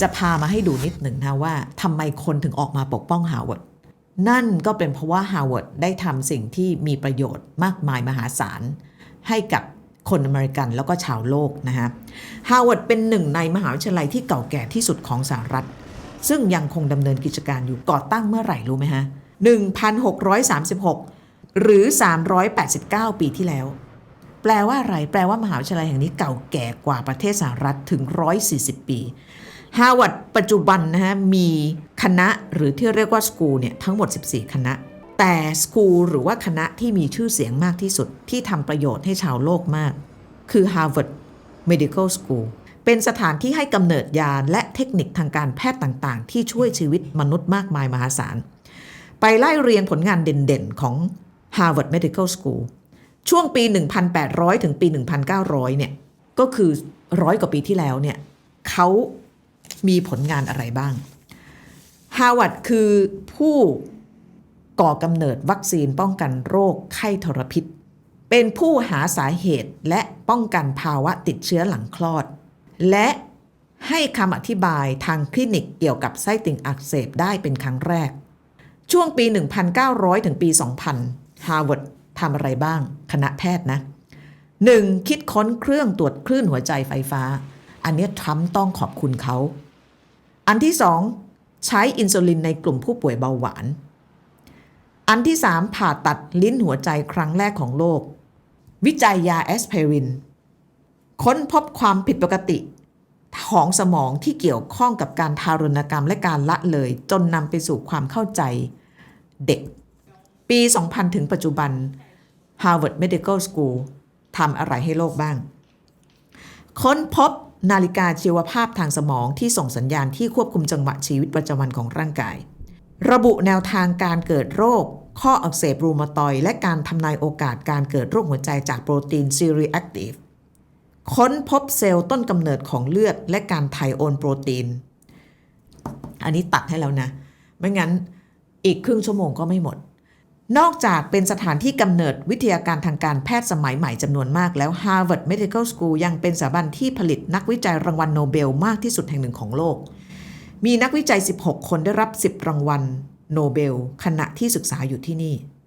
จะพามาให้ดูนิดหนึ่งนะว่าทำไมคนถึงออกมาปกป้องฮาวาร์ดนั่นก็เป็นเพราะว่าฮาวาร์ดได้ทำสิ่งที่มีประโยชน์มากมายมหาศาล ให้กับคนอเมริกันแล้วก็ชาวโลกนะฮะฮาวาร์ดเป็นหนึ่งในมหาวิทยาลัยที่เก่าแก่ที่สุดของสหรัฐ ซึ่งยังคงดำเนินกิจการอยู่ก่อตั้งเมื่อไหร่รู้ไหมฮะ 1636 หรือ 389 ปีที่แล้ว แปลว่าอะไร แปลว่ามหาวิทยาลัยแห่งนี้เก่าแก่กว่าประเทศสหรัฐถึง 140 ปีฮาร์วาร์ดปัจจุบันนะฮะมีคณะหรือที่เรียกว่าสกูลเนี่ยทั้งหมด 14 คณะ แต่สกูลหรือว่าคณะที่มีชื่อเสียงมากที่สุดที่ทำประโยชน์ให้ชาวโลกมาก คือ Harvard Medical School เป็นสถานที่ให้กำเนิดยาและเทคนิคทางการแพทย์ต่างๆ ที่ช่วยชีวิตมนุษย์มากมายมหาศาล ไปไล่เรียงผลงานเด่นๆ ของ Harvard Medical School ช่วงปี 1,800 ถึงปี 1,900 เนี่ย ก็คือร้อยกว่าปีที่แล้วเนี่ยเขามีผลงานอะไรบ้าง ฮาว a ดคือผู้ก่อกำเนิดวัคซีนป้องกันโรคไข้ทรพิษ เป็นผู้หาสาเหตุและป้องกันภาวะติดเชื้อหลังคลอด และให้คำอธิบายทางคลินิกเกี่ยวกับไส้ติ่งอักเสบได้เป็นครั้งแรก ช่วงปี 1,900 ถึงปี 2000 ฮาร์วาร์ด ทำอะไรบ้าง คณะแพทย์นะ 1. คิดค้นเครื่องตรวจคลื่นหัวใจไฟฟ้า อันนี้ทรัมป์ต้องขอบคุณเขา อันที่2ใช้อินซูลินในกลุ่มผู้ป่วยเบาหวาน อันที่3ผ่าตัดลิ้นหัวใจครั้งแรกของโลก วิจัยยาแอสไพริน ค้นพบความผิดปกติ ของสมองที่เกี่ยวข้องกับการทารุณกรรมและการละเลย จนนำไปสู่ความเข้าใจเด็ก ปี 2000 ถึงปัจจุบัน Harvard Medical School ทำอะไรให้โลกบ้าง ค้นพบนาฬิกาชีวภาพทางสมองที่ส่งสัญญาณที่ควบคุมจังหวะชีวิตประจำวันของร่างกาย ระบุแนวทางการเกิดโรค ข้ออักเสบรูมาตอย และการทำนายโอกาสการเกิดโรคหัวใจจากโปรตีนซีรีแอคทีฟค้นพบเซลล์ต้นกำเนิดของเลือดและการไทโอนโปรตีน อันนี้ตัดให้แล้วนะ ไม่งั้นอีกครึ่งชั่วโมงก็ไม่หมด นอกจากเป็นสถานที่กำเนิดวิทยาการทางการแพทย์สมัยใหม่จำนวนมากแล้ว Harvard Medical School ยังเป็นสถาบันที่ผลิตนักวิจัยรางวัลโนเบลมากที่สุดแห่งหนึ่งของโลก มีนักวิจัย 16 คนได้รับ 10 รางวัลโนเบล ขณะที่ศึกษาอยู่ที่นี่